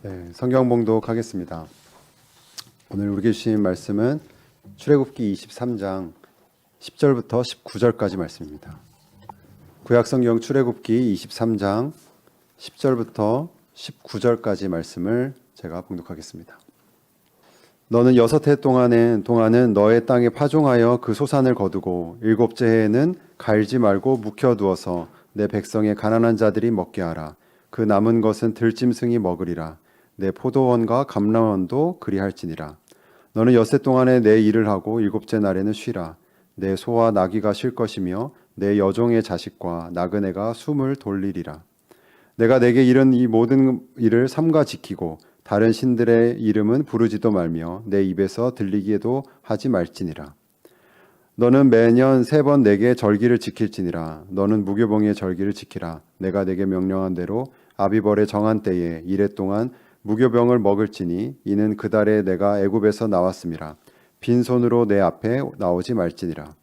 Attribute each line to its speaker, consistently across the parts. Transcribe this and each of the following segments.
Speaker 1: 네, 성경 봉독하겠습니다. 오늘 우리에게 주신 말씀은 출애굽기 23장 10절부터 19절까지 말씀입니다. 구약 성경 출애굽기 23장 10절부터 19절까지 말씀을 제가 봉독하겠습니다. 너는 여섯 해 동안은 동안은 너의 땅에 파종하여 그 소산을 거두고 일곱째 해에는 갈지 말고 묵혀 두어서 내 백성의 가난한 자들이 먹게 하라. 그 남은 것은 들짐승이 먹으리라. 내 포도원과 감람원도 그리할지니라. 너는 엿새 동안에 내 일을 하고 일곱째 날에는 쉬라. 내 소와 나귀가 쉴 것이며 내 여종의 자식과 나그네가 숨을 돌리리라. 내가 내게 이른 이 모든 일을 삼가 지키고 다른 신들의 이름은 부르지도 말며 내 입에서 들리기에도 하지 말지니라. 너는 매년 세 번 내게 절기를 지킬지니라. 너는 무교봉의 절기를 지키라. 내가 내게 명령한 대로 아비벌의 정한 때에 이래 동안 무교병을 먹을지니 이는 그 달에 내가 애굽에서 나왔음이라. 빈손으로 내 앞에 나오지 말지니라.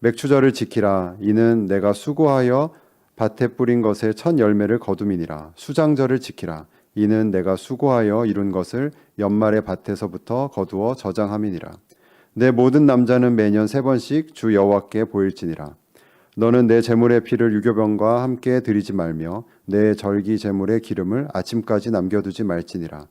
Speaker 1: 맥추절을 지키라. 이는 내가 수고하여 밭에 뿌린 것의 첫 열매를 거둠이니라. 수장절을 지키라. 이는 내가 수고하여 이룬 것을 연말의 밭에서부터 거두어 저장함이니라. 내 모든 남자는 매년 세 번씩 주 여호와께 보일지니라. 너는 내 제물의 피를 유교병과 함께 드리지 말며 내 절기 제물의 기름을 아침까지 남겨두지 말지니라.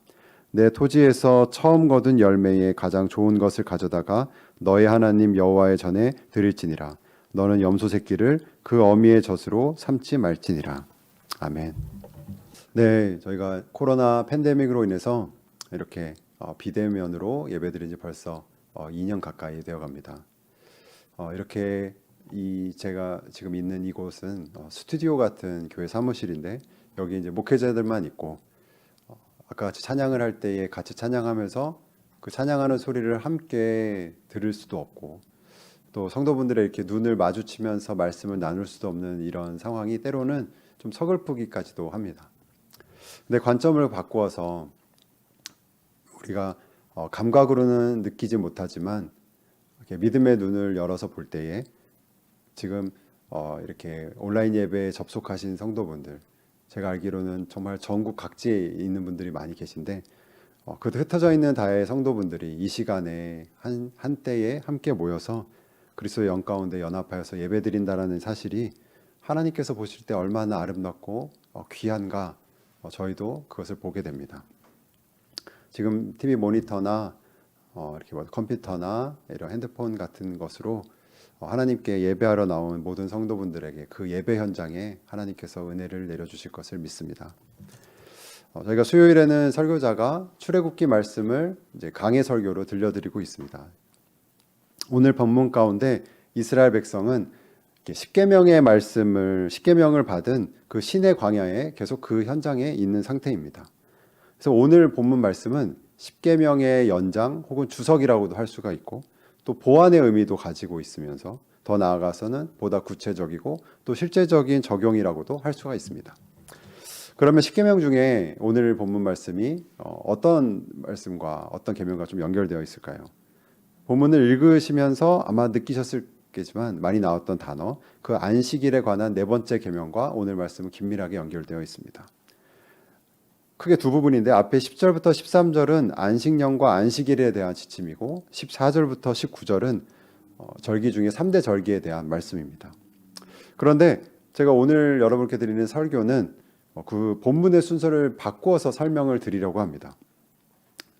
Speaker 1: 내 토지에서 처음 거둔 열매의 가장 좋은 것을 가져다가 너의 하나님 여호와의 전에 드릴지니라. 너는 염소 새끼를 그 어미의 젖으로 삼지 말지니라. 아멘. 네, 저희가 코로나 팬데믹으로 인해서 이렇게 어, 비대면으로 예배드린 지 벌써 어, 2년 가까이 되어 갑니다. 어, 이렇게 이 제가 지금 있는 이곳은 어, 스튜디오 같은 교회 사무실인데 여기 이제 목회자들만 있고 어, 아까 같이 찬양을 할 때에 같이 찬양하면서 그 찬양하는 소리를 함께 들을 수도 없고 또 성도분들의 이렇게 눈을 마주치면서 말씀을 나눌 수도 없는 이런 상황이 때로는 좀 서글프기까지도 합니다. 근데 관점을 바꾸어서 우리가 어, 감각으로는 느끼지 못하지만 믿음의 눈을 열어서 볼 때에 지금 어, 이렇게 온라인 예배에 접속하신 성도분들 제가 알기로는 정말 전국 각지에 있는 분들이 많이 계신데 어, 그 흩어져 있는 다의 성도분들이 이 시간에 한 한때에 함께 모여서 그리스도의 영 가운데 연합하여서 예배드린다라는 사실이 하나님께서 보실 때 얼마나 아름답고 어, 귀한가 어, 저희도 그것을 보게 됩니다. 지금 TV 모니터나 어, 이렇게 뭐 컴퓨터나 이런 핸드폰 같은 것으로 어, 하나님께 예배하러 나온 모든 성도분들에게 그 예배 현장에 하나님께서 은혜를 내려주실 것을 믿습니다. 어, 저희가 수요일에는 설교자가 출애굽기 말씀을 이제 강해 설교로 들려드리고 있습니다. 오늘 본문 가운데 이스라엘 백성은 십계명의 말씀을 십계명을 받은 그 신의 광야에 계속 그 현장에 있는 상태입니다. 그래서 오늘 본문 말씀은 십계명의 연장 혹은 주석이라고도 할 수가 있고 또 보완의 의미도 가지고 있으면서 더 나아가서는 보다 구체적이고 또 실제적인 적용이라고도 할 수가 있습니다. 그러면 십계명 중에 오늘 본문 말씀이 어, 어떤 말씀과 어떤 계명과 좀 연결되어 있을까요? 본문을 읽으시면서 아마 느끼셨을 겠지만 많이 나왔던 단어 그 안식일에 관한 네 번째 계명과 오늘 말씀은 긴밀하게 연결되어 있습니다. 크게 두 부분인데 앞에 10절부터 13절은 안식년과 안식일에 대한 지침이고 14절부터 19절은 어, 절기 중에 3대 절기에 대한 말씀입니다. 그런데 제가 오늘 여러분께 드리는 설교는 어, 그 본문의 순서를 바꾸어서 설명을 드리려고 합니다.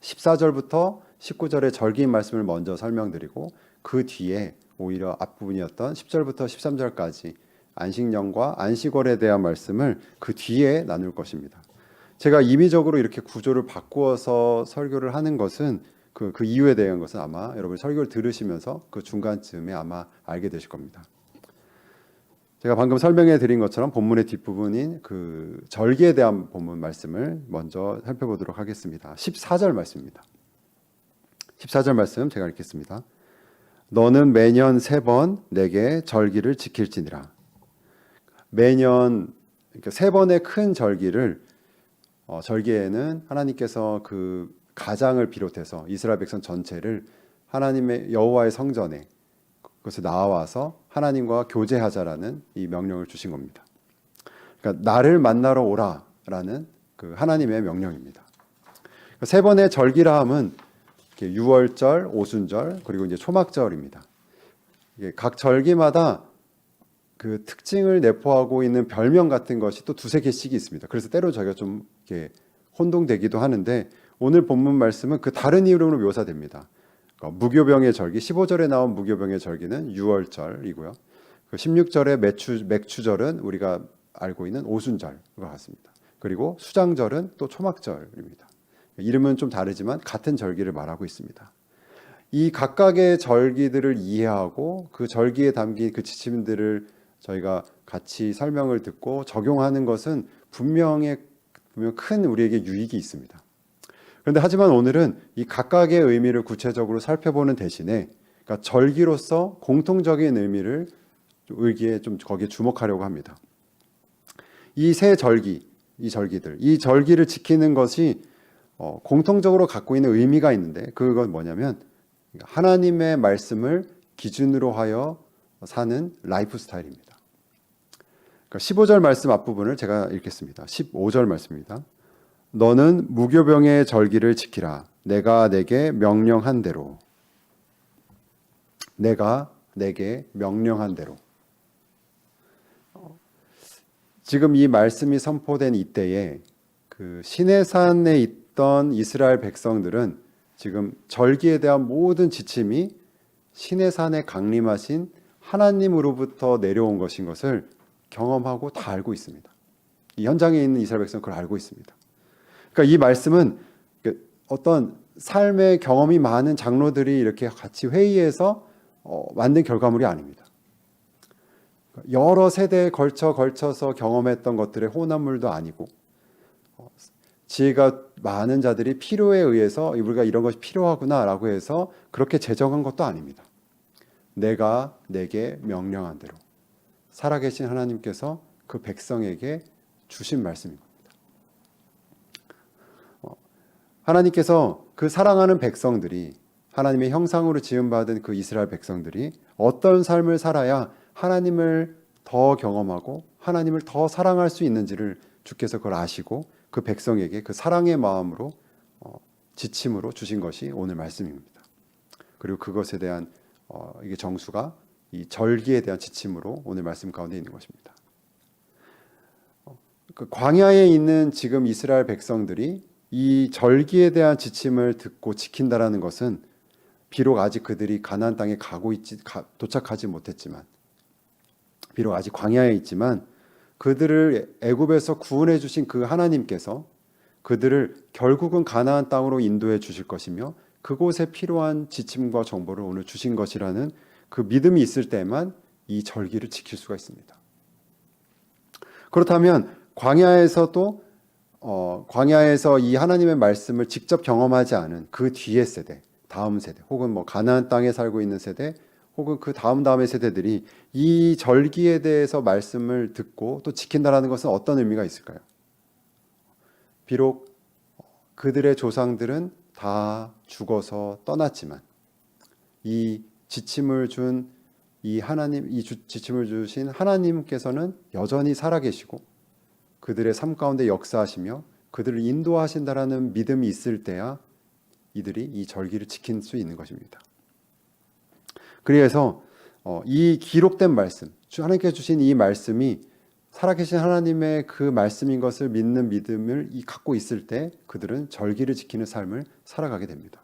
Speaker 1: 14절부터 19절의 절기인 말씀을 먼저 설명드리고 그 뒤에 오히려 앞부분이었던 10절부터 13절까지 안식년과 안식월에 대한 말씀을 그 뒤에 나눌 것입니다. 제가 임의적으로 이렇게 구조를 바꾸어서 설교를 하는 것은 그, 그 이유에 대한 것은 아마 여러분 설교를 들으시면서 그 중간쯤에 아마 알게 되실 겁니다. 제가 방금 설명해 드린 것처럼 본문의 뒷부분인 그 절기에 대한 본문 말씀을 먼저 살펴보도록 하겠습니다. 14절 말씀입니다. 14절 말씀 제가 읽겠습니다. 너는 매년 세 번 내게 절기를 지킬지니라. 매년 그러니까 세 번의 큰 절기를 어, 절기에는 하나님께서 그 가장을 비롯해서 이스라엘 백성 전체를 하나님의 여호와의 성전에 그것을 나와서 하나님과 교제하자라는 이 명령을 주신 겁니다. 그러니까 나를 만나러 오라라는 그 하나님의 명령입니다. 세 번의 절기라 함은 유월절, 오순절, 그리고 이제 초막절입니다. 각 절기마다 그 특징을 내포하고 있는 별명 같은 것이 또 두세 개씩 있습니다. 그래서 때로 저희가 좀 이렇게 혼동되기도 하는데 오늘 본문 말씀은 그 다른 이름으로 묘사됩니다. 그러니까 무교병의 절기 15절에 나온 무교병의 절기는 유월절이고요. 그 16절의 맥추 맥추절은 우리가 알고 있는 오순절과 같습니다. 그리고 수장절은 또 초막절입니다. 이름은 좀 다르지만 같은 절기를 말하고 있습니다. 이 각각의 절기들을 이해하고 그 절기에 담긴 그 지침들을 저희가 같이 설명을 듣고 적용하는 것은 분명히 분명 큰 우리에게 유익이 있습니다. 그런데 하지만 오늘은 이 각각의 의미를 구체적으로 살펴보는 대신에 그러니까 절기로서 공통적인 의미를 좀 의기에 좀 거기에 주목하려고 합니다. 이 세 절기, 이 절기들, 이 절기를 지키는 것이 어, 공통적으로 갖고 있는 의미가 있는데 그건 뭐냐면 하나님의 말씀을 기준으로 하여 사는 라이프 스타일입니다. 그러니까 15절 말씀 앞부분을 제가 읽겠습니다. 15절 말씀입니다. 너는 무교병의 절기를 지키라. 내가 내게 명령한 대로. 내가 내게 명령한 대로. 어, 지금 이 말씀이 선포된 이때에 그 시내산에 있던 이스라엘 백성들은 지금 절기에 대한 모든 지침이 시내산에 강림하신 하나님으로부터 내려온 것인 것을 경험하고 다 알고 있습니다. 이 현장에 있는 이스라엘 백성은 그걸 알고 있습니다. 그러니까 이 말씀은 그 어떤 삶의 경험이 많은 장로들이 이렇게 같이 회의해서 어, 만든 결과물이 아닙니다. 여러 세대에 걸쳐 걸쳐서 경험했던 것들의 혼합물도 아니고 어, 지혜가 많은 자들이 필요에 의해서 우리가 이런 것이 필요하구나라고 해서 그렇게 제정한 것도 아닙니다. 내가 내게 명령한 대로 살아계신 하나님께서 그 백성에게 주신 말씀인 겁니다. 어, 하나님께서 그 사랑하는 백성들이 하나님의 형상으로 지음받은 그 이스라엘 백성들이 어떤 삶을 살아야 하나님을 더 경험하고 하나님을 더 사랑할 수 있는지를 주께서 그걸 아시고 그 백성에게 그 사랑의 마음으로 어, 지침으로 주신 것이 오늘 말씀입니다. 그리고 그것에 대한 어, 이게 정수가 이 절기에 대한 지침으로 오늘 말씀 가운데 있는 것입니다. 어, 그 광야에 있는 지금 이스라엘 백성들이 이 절기에 대한 지침을 듣고 지킨다라는 것은 비록 아직 그들이 가나안 땅에 가고 있지 가, 도착하지 못했지만 비록 아직 광야에 있지만 그들을 애굽에서 구원해 주신 그 하나님께서 그들을 결국은 가나안 땅으로 인도해 주실 것이며 그곳에 필요한 지침과 정보를 오늘 주신 것이라는 그 믿음이 있을 때만 이 절기를 지킬 수가 있습니다. 그렇다면 광야에서도 어, 광야에서 이 하나님의 말씀을 직접 경험하지 않은 그 뒤의 세대, 다음 세대, 혹은 뭐 가나안 땅에 살고 있는 세대, 혹은 그 다음 다음의 세대들이 이 절기에 대해서 말씀을 듣고 또 지킨다라는 것은 어떤 의미가 있을까요? 비록 그들의 조상들은 다 죽어서 떠났지만 이 지침을 준 이 하나님 이 주, 지침을 주신 하나님께서는 여전히 살아계시고 그들의 삶 가운데 역사하시며 그들을 인도하신다라는 믿음이 있을 때야 이들이 이 절기를 지킬 수 있는 것입니다. 그래서 어, 이 기록된 말씀, 하나님께서 주신 이 말씀이 살아계신 하나님의 그 말씀인 것을 믿는 믿음을 갖고 있을 때 그들은 절기를 지키는 삶을 살아가게 됩니다.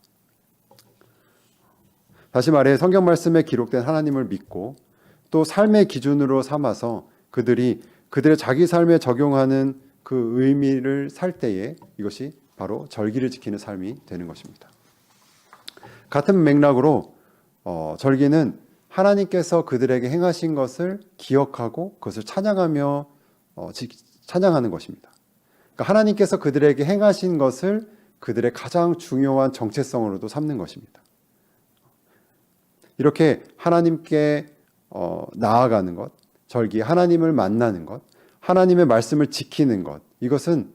Speaker 1: 다시 말해 성경 말씀에 기록된 하나님을 믿고 또 삶의 기준으로 삼아서 그들이 그들의 자기 삶에 적용하는 그 의미를 살 때에 이것이 바로 절기를 지키는 삶이 되는 것입니다. 같은 맥락으로 어, 절기는 하나님께서 그들에게 행하신 것을 기억하고 그것을 찬양하며 어, 지, 찬양하는 것입니다. 그러니까 하나님께서 그들에게 행하신 것을 그들의 가장 중요한 정체성으로도 삼는 것입니다. 이렇게 하나님께 어, 나아가는 것, 절기 하나님을 만나는 것, 하나님의 말씀을 지키는 것, 이것은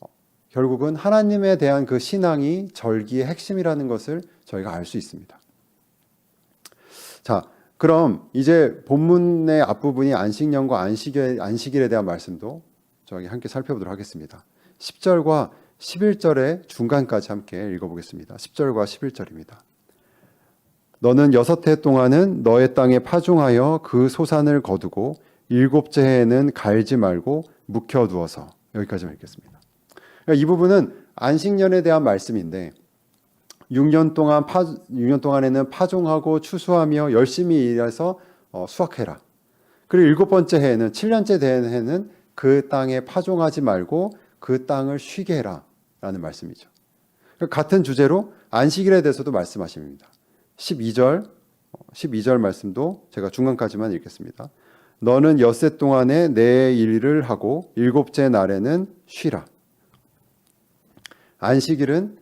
Speaker 1: 어, 결국은 하나님에 대한 그 신앙이 절기의 핵심이라는 것을 저희가 알 수 있습니다. 자, 그럼 이제 본문의 앞부분이 안식년과 안식일, 안식일에 대한 말씀도 저희 함께 살펴보도록 하겠습니다. 10절과 11절의 중간까지 함께 읽어보겠습니다. 10절과 11절입니다. 너는 여섯 해 동안은 너의 땅에 파종하여 그 소산을 거두고 일곱째 해에는 갈지 말고 묵혀 두어서 여기까지만 읽겠습니다. 그러니까 이 부분은 안식년에 대한 말씀인데 6년 동안 파 6년 동안에는 파종하고 추수하며 열심히 일해서 어, 수확해라. 그리고 일곱 번째 해에는 7년째 된 해는 그 땅에 파종하지 말고 그 땅을 쉬게 해라 라는 말씀이죠. 그러니까 같은 주제로 안식일에 대해서도 말씀하십니다. 12절 12절 말씀도 제가 중간까지만 읽겠습니다. 너는 엿새 동안에 내 일을 하고 일곱째 날에는 쉬라. 안식일은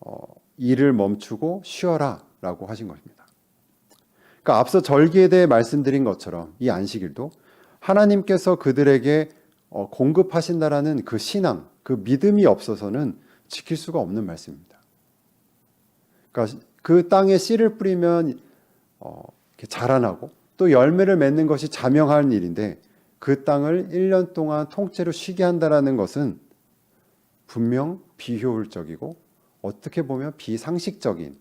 Speaker 1: 어, 일을 멈추고 쉬어라라고 하신 것입니다. 그러니까 앞서 절기에 대해 말씀드린 것처럼 이 안식일도 하나님께서 그들에게 어, 공급하신다라는 그 신앙, 그 믿음이 없어서는 지킬 수가 없는 말씀입니다. 그러니까 그 땅에 씨를 뿌리면 어, 자라나고 또 열매를 맺는 것이 자명한 일인데 그 땅을 1년 동안 통째로 쉬게 한다라는 것은 분명 비효율적이고 어떻게 보면 비상식적인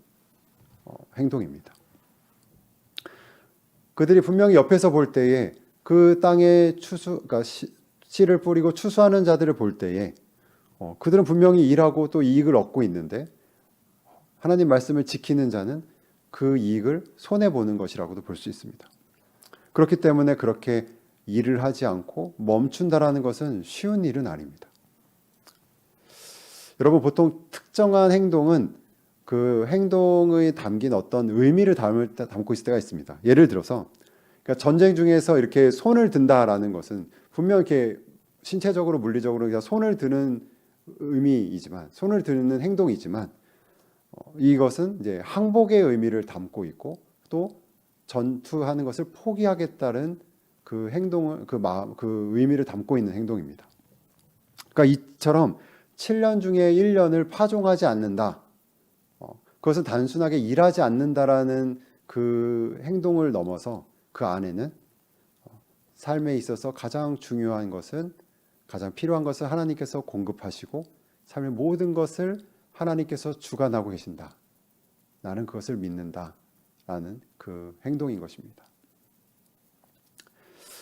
Speaker 1: 어, 행동입니다. 그들이 분명히 옆에서 볼 때에 그 땅에 추수, 그러니까 씨, 씨를 뿌리고 추수하는 자들을 볼 때에 어, 그들은 분명히 일하고 또 이익을 얻고 있는데 하나님 말씀을 지키는 자는 그 이익을 손해 보는 것이라고도 볼 수 있습니다. 그렇기 때문에 그렇게 일을 하지 않고 멈춘다라는 것은 쉬운 일은 아닙니다. 여러분 보통 특정한 행동은 그 행동의 담긴 어떤 의미를 담을, 담고 있을 때가 있습니다. 예를 들어서 그러니까 전쟁 중에서 이렇게 손을 든다라는 것은 분명 이렇게 신체적으로 물리적으로 그냥 손을 드는 의미이지만 손을 드는 행동이지만 어, 이것은 이제 항복의 의미를 담고 있고 또 전투하는 것을 포기하겠다는 그 행동을 그 마음 그 의미를 담고 있는 행동입니다. 그러니까 이처럼 7년 중에 1년을 파종하지 않는다. 어, 그것은 단순하게 일하지 않는다라는 그 행동을 넘어서 그 안에는 어, 삶에 있어서 가장 중요한 것은 가장 필요한 것을 하나님께서 공급하시고 삶의 모든 것을 하나님께서 주관하고 계신다. 나는 그것을 믿는다. 라는 그 행동인 것입니다.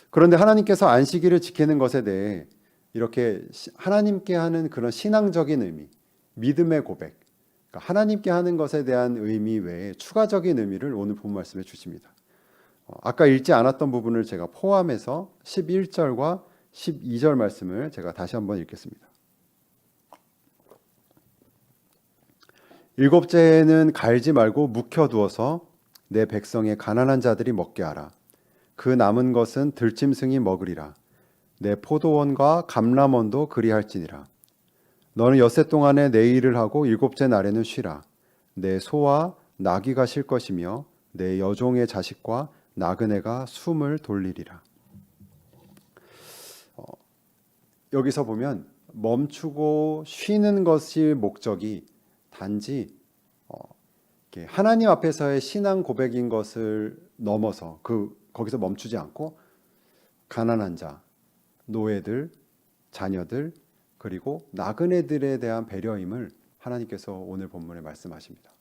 Speaker 1: 그런데 하나님께서 안식일을 지키는 것에 대해 이렇게 하나님께 하는 그런 신앙적인 의미, 믿음의 고백, 그러니까 하나님께 하는 것에 대한 의미 외에 추가적인 의미를 오늘 본 말씀에 주십니다. 어, 아까 읽지 않았던 부분을 제가 포함해서 11절과 12절 말씀을 제가 다시 한번 읽겠습니다. 일곱째는 갈지 말고 묵혀두어서 내 백성의 가난한 자들이 먹게 하라. 그 남은 것은 들짐승이 먹으리라. 내 포도원과 감람원도 그리할지니라. 너는 엿새 동안에 내 일을 하고 일곱째 날에는 쉬라. 내 소와 나귀가 쉴 것이며 내 여종의 자식과 나그네가 숨을 돌리리라. 어, 여기서 보면 멈추고 쉬는 것이 목적이 단지 하나님 앞에서의 신앙 고백인 것을 넘어서 그 거기서 멈추지 않고 가난한 자, 노예들, 자녀들 그리고 나그네들에 대한 배려임을 하나님께서 오늘 본문에 말씀하십니다.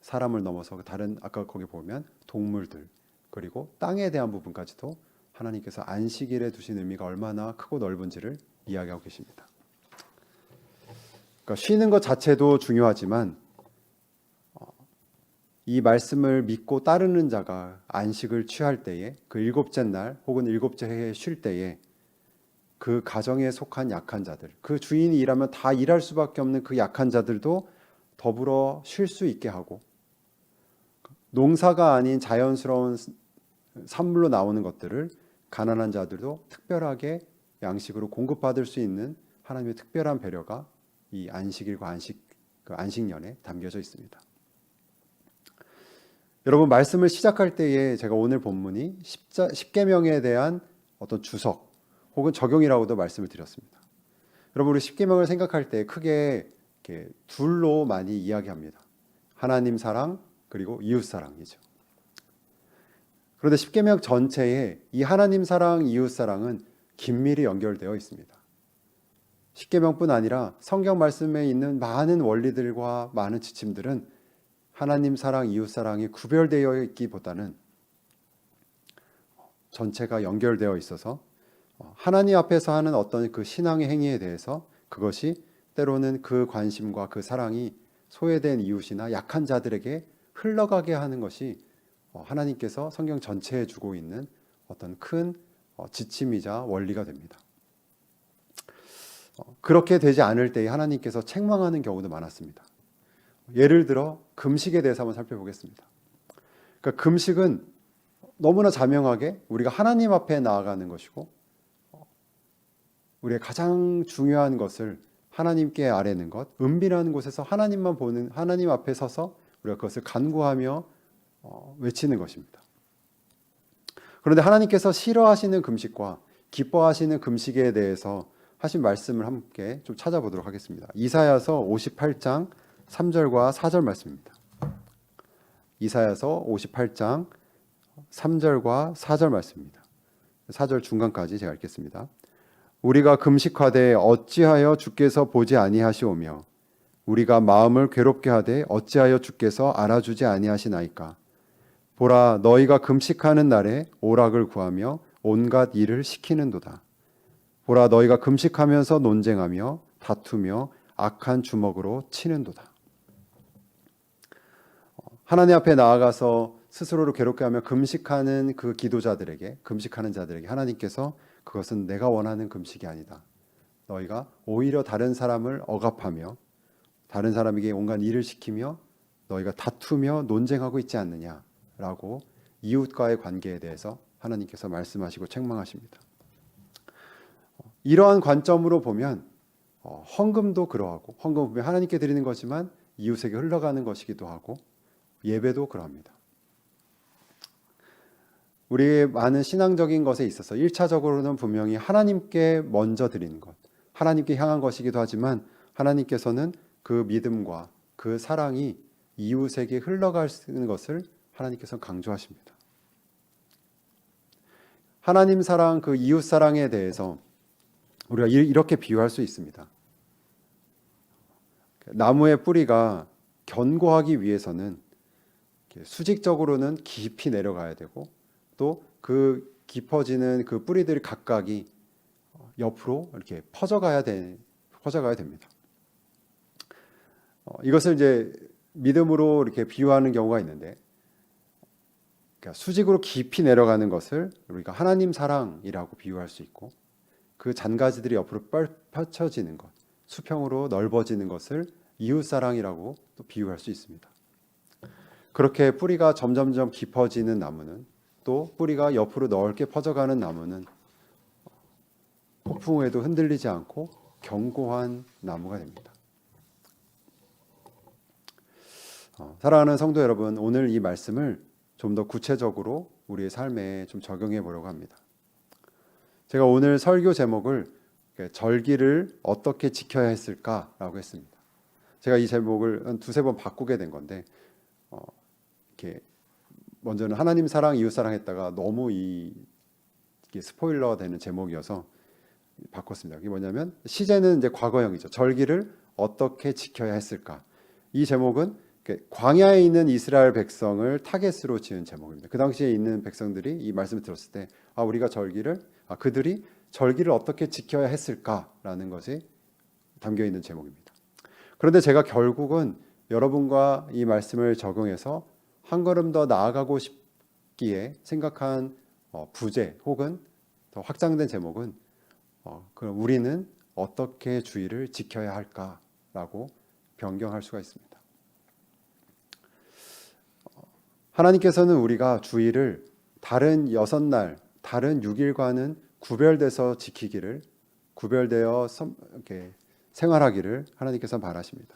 Speaker 1: 사람을 넘어서 다른 아까 거기 보면 동물들 그리고 땅에 대한 부분까지도 하나님께서 안식일에 두신 의미가 얼마나 크고 넓은지를 이야기하고 계십니다. 그러니까 쉬는 것 자체도 중요하지만 이 말씀을 믿고 따르는 자가 안식을 취할 때에 그 일곱째 날 혹은 일곱째 해에 쉴 때에 그 가정에 속한 약한 자들, 그 주인이 일하면 다 일할 수밖에 없는 그 약한 자들도 더불어 쉴 수 있게 하고 농사가 아닌 자연스러운 산물로 나오는 것들을 가난한 자들도 특별하게 양식으로 공급받을 수 있는 하나님의 특별한 배려가 이 안식일과 안식 그 안식년에 담겨져 있습니다. 여러분 말씀을 시작할 때에 제가 오늘 본문이 십자, 십계명에 대한 어떤 주석 혹은 적용이라고도 말씀을 드렸습니다. 여러분 우리 십계명을 생각할 때 크게 둘로 많이 이야기합니다. 하나님 사랑 그리고 이웃 사랑이죠. 그런데 십계명 전체에 이 하나님 사랑, 이웃 사랑은 긴밀히 연결되어 있습니다. 십계명뿐 아니라 성경 말씀에 있는 많은 원리들과 많은 지침들은 하나님 사랑, 이웃 사랑이 구별되어 있기보다는 전체가 연결되어 있어서 하나님 앞에서 하는 어떤 그 신앙의 행위에 대해서 그것이 때로는 그 관심과 그 사랑이 소외된 이웃이나 약한 자들에게 흘러가게 하는 것이 어, 하나님께서 성경 전체에 주고 있는 어떤 큰 어, 지침이자 원리가 됩니다. 어, 그렇게 되지 않을 때에 하나님께서 책망하는 경우도 많았습니다. 예를 들어 금식에 대해서 한번 살펴보겠습니다. 그러니까 금식은 너무나 자명하게 우리가 하나님 앞에 나아가는 것이고 우리의 가장 중요한 것을 하나님께 아뢰는 것, 은밀한 곳에서 하나님만 보는 하나님 앞에 서서 우리가 그것을 간구하며 어, 외치는 것입니다. 그런데 하나님께서 싫어하시는 금식과 기뻐하시는 금식에 대해서 하신 말씀을 함께 좀 찾아보도록 하겠습니다. 이사야서 58장 3절과 4절 말씀입니다. 이사야서 58장 3절과 4절 말씀입니다. 4절 중간까지 제가 읽겠습니다. 우리가 금식하되 어찌하여 주께서 보지 아니하시오며 우리가 마음을 괴롭게 하되 어찌하여 주께서 알아주지 아니하시나이까 보라 너희가 금식하는 날에 오락을 구하며 온갖 일을 시키는도다 보라 너희가 금식하면서 논쟁하며 다투며 악한 주먹으로 치는도다 하나님 앞에 나아가서 스스로를 괴롭게 하며 금식하는 그 기도자들에게 금식하는 자들에게 하나님께서 그것은 내가 원하는 금식이 아니다. 너희가 오히려 다른 사람을 억압하며 다른 사람에게 온갖 일을 시키며 너희가 다투며 논쟁하고 있지 않느냐라고 이웃과의 관계에 대해서 하나님께서 말씀하시고 책망하십니다. 이러한 관점으로 보면 어, 헌금도 그러하고 헌금 보면 하나님께 드리는 거지만 이웃에게 흘러가는 것이기도 하고 예배도 그러합니다. 우리의 많은 신앙적인 것에 있어서 1차적으로는 분명히 하나님께 먼저 드리는 것, 하나님께 향한 것이기도 하지만 하나님께서는 그 믿음과 그 사랑이 이웃에게 흘러가는 것을 하나님께서 강조하십니다. 하나님 사랑, 그 이웃 사랑에 대해서 우리가 이렇게 비유할 수 있습니다. 나무의 뿌리가 견고하기 위해서는 수직적으로는 깊이 내려가야 되고 또 그 깊어지는 그 뿌리들 각각이 옆으로 이렇게 퍼져가야 돼 퍼져가야 됩니다. 어, 이것을 이제 믿음으로 이렇게 비유하는 경우가 있는데 그러니까 수직으로 깊이 내려가는 것을 우리가 하나님 사랑이라고 비유할 수 있고 그 잔가지들이 옆으로 펼쳐지는 것, 수평으로 넓어지는 것을 이웃 사랑이라고 또 비유할 수 있습니다. 그렇게 뿌리가 점점점 깊어지는 나무는 또 뿌리가 옆으로 넓게 퍼져가는 나무는 폭풍 후에도 흔들리지 않고 견고한 나무가 됩니다. 어, 사랑하는 성도 여러분, 오늘 이 말씀을 좀 더 구체적으로 우리의 삶에 좀 적용해 보려고 합니다. 제가 오늘 설교 제목을 절기를 어떻게 지켜야 했을까라고 했습니다. 제가 이 제목을 한 두세 번 바꾸게 된 건데 어, 이렇게 먼저는 하나님 사랑, 이웃 사랑 했다가 너무 이 스포일러 되는 제목이어서 바꿨습니다. 이게 뭐냐면 시제는 이제 과거형이죠. 절기를 어떻게 지켜야 했을까? 이 제목은 광야에 있는 이스라엘 백성을 타겟으로 지은 제목입니다. 그 당시에 있는 백성들이 이 말씀을 들었을 때, 아 우리가 절기를, 아 그들이 절기를 어떻게 지켜야 했을까라는 것이 담겨 있는 제목입니다. 그런데 제가 결국은 여러분과 이 말씀을 적용해서 한 걸음 더 나아가고 싶기에 생각한 어, 부제 혹은 더 확장된 제목은 어, 그럼 우리는 어떻게 주의를 지켜야 할까라고 변경할 수가 있습니다. 어, 하나님께서는 우리가 주의를 다른 여섯 날, 다른 6일과는 구별돼서 지키기를 구별되어 이렇게 생활하기를 하나님께서 바라십니다.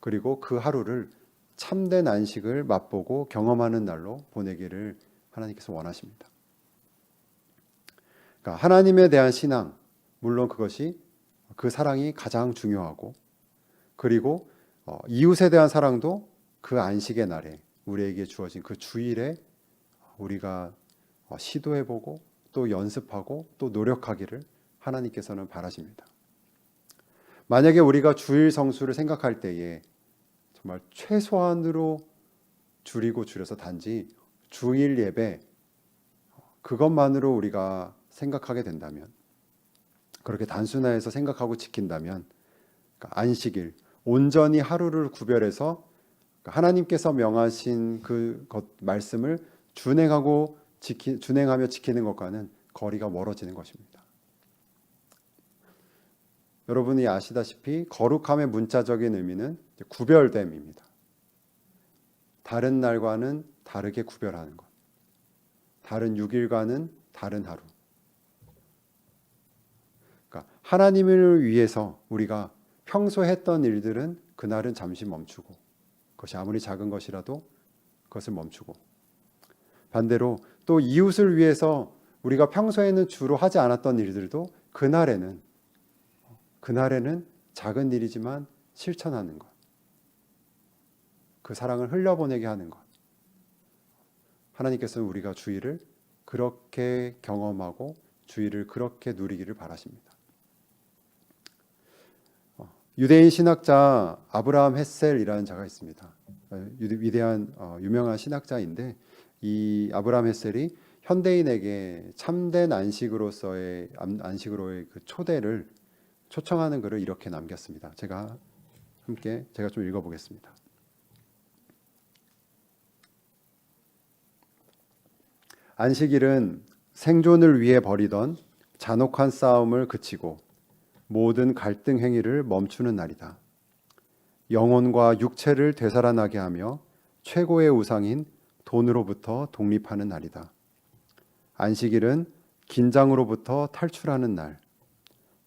Speaker 1: 그리고 그 하루를 참된 안식을 맛보고 경험하는 날로 보내기를 하나님께서 원하십니다. 그러니까 하나님에 대한 신앙, 물론 그것이 그 사랑이 가장 중요하고 그리고 어, 이웃에 대한 사랑도 그 안식의 날에 우리에게 주어진 그 주일에 우리가 어, 시도해보고 또 연습하고 또 노력하기를 하나님께서는 바라십니다. 만약에 우리가 주일 성수를 생각할 때에 정말 최소한으로 줄이고 줄여서 단지 주일 예배 그것만으로 우리가 생각하게 된다면 그렇게 단순화해서 생각하고 지킨다면 그러니까 안식일 온전히 하루를 구별해서 하나님께서 명하신 그 것 말씀을 준행하고 지키, 준행하며 지키는 것과는 거리가 멀어지는 것입니다. 여러분이 아시다시피 거룩함의 문자적인 의미는 구별됨입니다. 다른 날과는 다르게 구별하는 것. 다른 6일과는 다른 하루. 그러니까 하나님을 위해서 우리가 평소 했던 일들은 그날은 잠시 멈추고 그것이 아무리 작은 것이라도 그것을 멈추고 반대로 또 이웃을 위해서 우리가 평소에는 주로 하지 않았던 일들도 그날에는 그날에는 작은 일이지만 실천하는 것. 그 사랑을 흘려보내게 하는 것. 하나님께서는 우리가 주의를 그렇게 경험하고 주의를 그렇게 누리기를 바라십니다. 어, 유대인 신학자 아브라함 헤셀이라는 자가 있습니다. 어, 유- 위대한 어, 유명한 신학자인데 이 아브라함 헤셀이 현대인에게 참된 안식으로서의 안- 안식으로의 그 초대를 초청하는 글을 이렇게 남겼습니다. 제가 함께 제가 좀 읽어보겠습니다. 안식일은 생존을 위해 벌이던 잔혹한 싸움을 그치고 모든 갈등 행위를 멈추는 날이다. 영혼과 육체를 되살아나게 하며 최고의 우상인 돈으로부터 독립하는 날이다. 안식일은 긴장으로부터 탈출하는 날,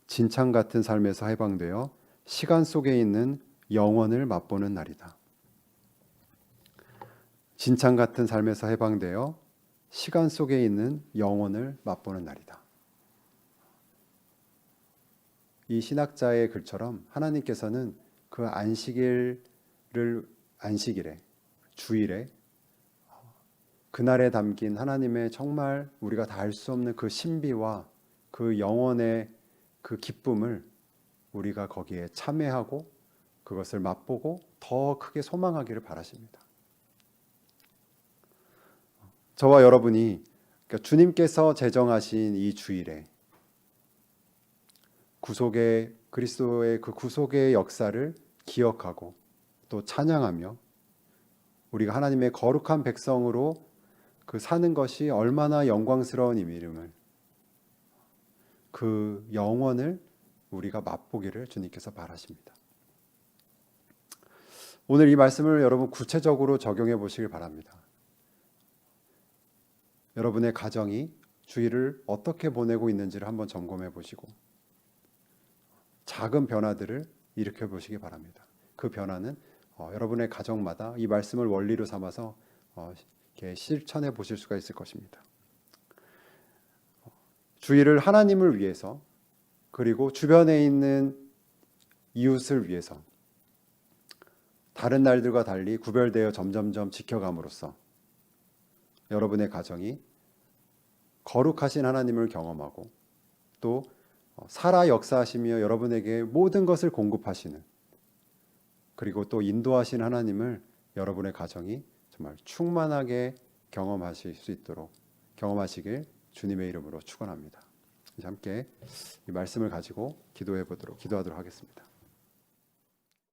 Speaker 1: 진창 같은 삶에서 해방되어 시간 속에 있는 영원을 맛보는 날이다. 진창 같은 삶에서 해방되어 시간 속에 있는 영혼을 맛보는 날이다. 이 신학자의 글처럼 하나님께서는 그 안식일을 안식일에 주일에 그날에 담긴 하나님의 정말 우리가 다 알 수 없는 그 신비와 그 영혼의 그 기쁨을 우리가 거기에 참여하고 그것을 맛보고 더 크게 소망하기를 바라십니다. 저와 여러분이 그러니까 주님께서 제정하신 이 주일에 구속의 그리스도의 그 구속의 역사를 기억하고 또 찬양하며 우리가 하나님의 거룩한 백성으로 그 사는 것이 얼마나 영광스러운 이름을 그 영원을 우리가 맛보기를 주님께서 바라십니다. 오늘 이 말씀을 여러분 구체적으로 적용해 보시길 바랍니다. 여러분의 가정이 주일을 어떻게 보내고 있는지를 한번 점검해 보시고 작은 변화들을 일으켜 보시기 바랍니다. 그 변화는 어, 여러분의 가정마다 이 말씀을 원리로 삼아서 어, 이렇게 실천해 보실 수가 있을 것입니다. 주일을 하나님을 위해서 그리고 주변에 있는 이웃을 위해서 다른 날들과 달리 구별되어 점점점 지켜감으로써 여러분의 가정이 거룩하신 하나님을 경험하고 또 살아 역사하시며 여러분에게 모든 것을 공급하시는 그리고 또 인도하신 하나님을 여러분의 가정이 정말 충만하게 경험하실 수 있도록 경험하시길 주님의 이름으로 축원합니다. 함께 이 말씀을 가지고 기도해 보도록 기도하도록 하겠습니다.